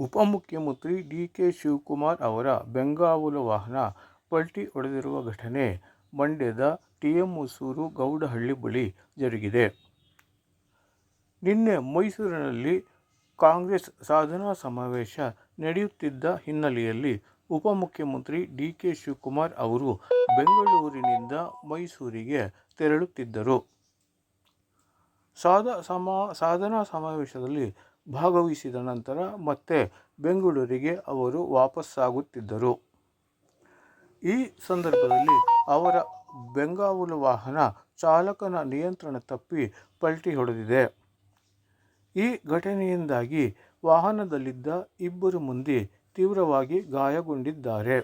ಉಪಮುಖ್ಯಮಂತ್ರಿ D K Shivakumar ಅವರ ಬೆಂಗಾವಲು ವಾಹನ ಪಲ್ಟಿ ಹೊಡೆದಿರುವ ಘಟನೆ ಮಂಡ್ಯದ ಟಿಎಂ ಹೊಸೂರು ಗೌಡಹಳ್ಳಿ ಬಳಿ ಜರುಗಿದೆ. ನಿನ್ನೆ ಮೈಸೂರಿನಲ್ಲಿ ಕಾಂಗ್ರೆಸ್ ಸಾಧನಾ ಸಮಾವೇಶ ನಡೆಯುತ್ತಿದ್ದ ಹಿನ್ನೆಲೆಯಲ್ಲಿ ಉಪಮುಖ್ಯಮಂತ್ರಿ ಡಿ. ಕೆ. ಶಿವಕುಮಾರ್ ಅವರು ಬೆಂಗಳೂರಿನಿಂದ ಮೈಸೂರಿಗೆ ತೆರಳುತ್ತಿದ್ದರು. ಸಾಧನಾ ಸಮಾವೇಶದಲ್ಲಿ ಭಾಗವಹಿಸಿದ ನಂತರ ಮತ್ತೆ ಬೆಂಗಳೂರಿಗೆ ಅವರು ವಾಪಸ್ಸಾಗುತ್ತಿದ್ದರು ಈ ಸಂದರ್ಭದಲ್ಲಿ ಅವರ ಬೆಂಗಾವಲು ವಾಹನ ಚಾಲಕನ ನಿಯಂತ್ರಣ ತಪ್ಪಿ ಪಲ್ಟಿ ಹೊಡೆದಿದೆ. ಈ ಘಟನೆಯಿಂದಾಗಿ ವಾಹನದಲ್ಲಿದ್ದ ಇಬ್ಬರು ಮಂದಿ ತೀವ್ರವಾಗಿ ಗಾಯಗೊಂಡಿದ್ದಾರೆ.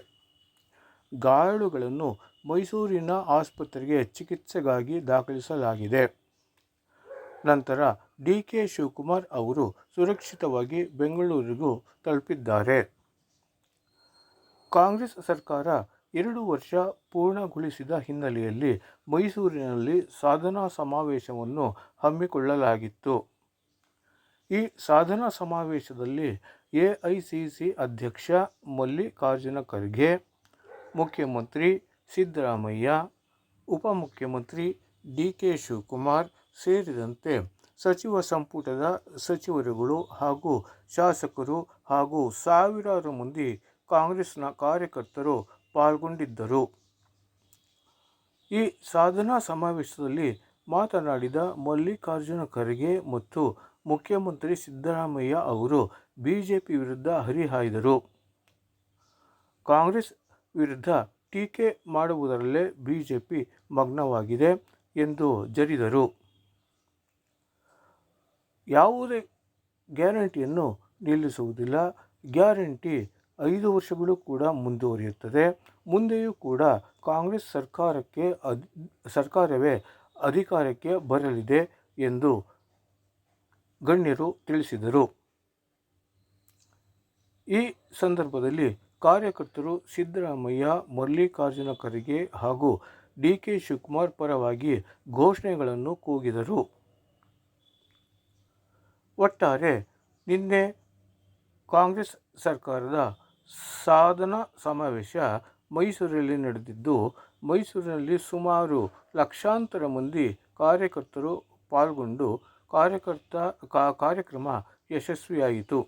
ಗಾಯಾಳುಗಳನ್ನು ಮೈಸೂರಿನ ಆಸ್ಪತ್ರೆಗೆ ಚಿಕಿತ್ಸೆಗಾಗಿ ದಾಖಲಿಸಲಾಗಿದೆ. ನಂತರ ಡಿ. ಕೆ. ಶಿವಕುಮಾರ್ ಅವರು ಸುರಕ್ಷಿತವಾಗಿ ಬೆಂಗಳೂರಿಗೂ ತಲುಪಿದ್ದಾರೆ. ಕಾಂಗ್ರೆಸ್ ಸರ್ಕಾರ ಎರಡು ವರ್ಷ ಪೂರ್ಣಗೊಳಿಸಿದ ಹಿನ್ನೆಲೆಯಲ್ಲಿ ಮೈಸೂರಿನಲ್ಲಿ ಸಾಧನಾ ಸಮಾವೇಶವನ್ನು ಹಮ್ಮಿಕೊಳ್ಳಲಾಗಿತ್ತು. ಈ ಸಾಧನಾ ಸಮಾವೇಶದಲ್ಲಿ ಎ ಐ ಸಿ ಸಿ ಅಧ್ಯಕ್ಷ ಮಲ್ಲಿಕಾರ್ಜುನ ಖರ್ಗೆ, ಮುಖ್ಯಮಂತ್ರಿ ಸಿದ್ದರಾಮಯ್ಯ, ಉಪಮುಖ್ಯಮಂತ್ರಿ ಡಿ. ಕೆ. ಶಿವಕುಮಾರ್ ಸೇರಿದಂತೆ ಸಚಿವ ಸಂಪುಟದ ಸಚಿವರುಗಳು ಹಾಗೂ ಶಾಸಕರು ಹಾಗೂ ಸಾವಿರಾರು ಮಂದಿ ಕಾಂಗ್ರೆಸ್ನ ಕಾರ್ಯಕರ್ತರು ಪಾಲ್ಗೊಂಡಿದ್ದರು. ಈ ಸಾಧನಾ ಸಮಾವೇಶದಲ್ಲಿ ಮಾತನಾಡಿದ ಮಲ್ಲಿಕಾರ್ಜುನ ಖರ್ಗೆ ಮತ್ತು ಮುಖ್ಯಮಂತ್ರಿ ಸಿದ್ದರಾಮಯ್ಯ ಅವರು ಬಿಜೆಪಿ ವಿರುದ್ಧ ಹರಿಹಾಯ್ದರು. ಕಾಂಗ್ರೆಸ್ ವಿರುದ್ಧ ಟೀಕೆ ಮಾಡುವುದರಲ್ಲೇ ಬಿಜೆಪಿ ಮಗ್ನವಾಗಿದೆ ಎಂದು ಜರಿದರು. ಯಾವುದೇ ಗ್ಯಾರಂಟಿಯನ್ನು ನಿಲ್ಲಿಸುವುದಿಲ್ಲ. ಗ್ಯಾರಂಟಿ ಐದು ವರ್ಷಗಳು ಕೂಡ ಮುಂದುವರಿಯುತ್ತದೆ. ಮುಂದೆಯೂ ಕೂಡ ಕಾಂಗ್ರೆಸ್ ಸರ್ಕಾರಕ್ಕೆ ಸರ್ಕಾರವೇ ಅಧಿಕಾರಕ್ಕೆ ಬರಲಿದೆ ಎಂದು ಗಣ್ಯರು ತಿಳಿಸಿದರು. ಈ ಸಂದರ್ಭದಲ್ಲಿ ಕಾರ್ಯಕರ್ತರು ಸಿದ್ದರಾಮಯ್ಯ, ಮಲ್ಲಿಕಾರ್ಜುನ ಖರ್ಗೆ ಹಾಗೂ ಡಿ. ಕೆ. ಶಿವಕುಮಾರ್ ಪರವಾಗಿ ಘೋಷಣೆಗಳನ್ನು ಕೂಗಿದರು. ಒಟ್ಟಾರೆ ನಿನ್ನೆ ಕಾಂಗ್ರೆಸ್ ಸರ್ಕಾರದ ಸಾಧನಾ ಸಮಾವೇಶ ಮೈಸೂರಿನಲ್ಲಿ ನಡೆದಿದ್ದು, ಮೈಸೂರಿನಲ್ಲಿ ಸುಮಾರು ಲಕ್ಷಾಂತರ ಮಂದಿ ಕಾರ್ಯಕರ್ತರು ಪಾಲ್ಗೊಂಡು ಕಾರ್ಯಕರ್ತ ಕಾರ್ಯಕ್ರಮ ಯಶಸ್ವಿಯಾಯಿತು.